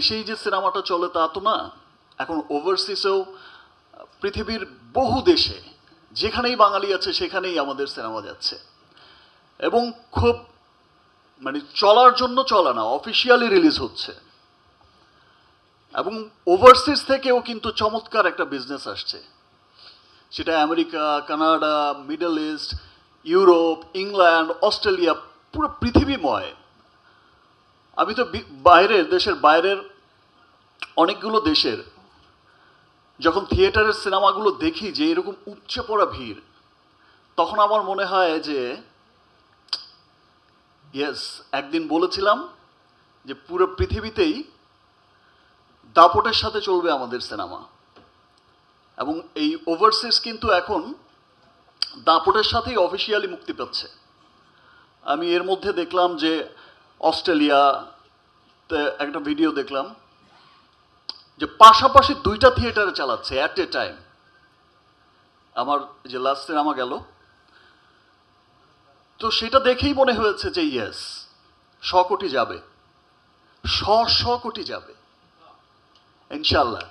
দেশেই যে সিনেমাটা চলে তা তো না। এখন ওভারসিসেও পৃথিবীর বহু দেশে, যেখানেই বাঙালি আছে, সেখানেই আমাদের সিনেমা যাচ্ছে। এবং খুব মানে চলার জন্য চলা না অফিসিয়ালি রিলিজ হচ্ছে। এবং ওভারসিজ থেকেও কিন্তু চমৎকার একটা বিজনেস আসছে। সেটা America, Canada Middle East Europe, England, Australia, পুরো পৃথিবীময়। আমি তো বাইরের, দেশের বাইরের অনেকগুলো দেশের, যখন থিয়েটারের সিনেমাগুলো দেখি যে এরকম উপচে পড়া ভিড়, তখন আমার মনে হয় যে ইয়েস একদিন বলেছিলাম যে পুরো পৃথিবীতেই দাপটের সাথে চলবে আমাদের সিনেমা। এবং এই ওভারসিজ কিন্তু এখন দাপটের সাথেই অফিসিয়ালি মুক্তি পাচ্ছে। আমি এর মধ্যে দেখলাম যে অস্ট্রেলিয়াতে একটা ভিডিও দেখলাম। যে পাশাপাশি দুইটা থিয়েটারে চালাচ্ছে অ্যাট এ টাইম আমার যে লাস্ট সিনেমা গেল, তো সেটা দেখেই মনে হয়েছে যে ইয়েস শ কোটি যাবে। শ শ কোটি যাবে। ইনশাল্লাহ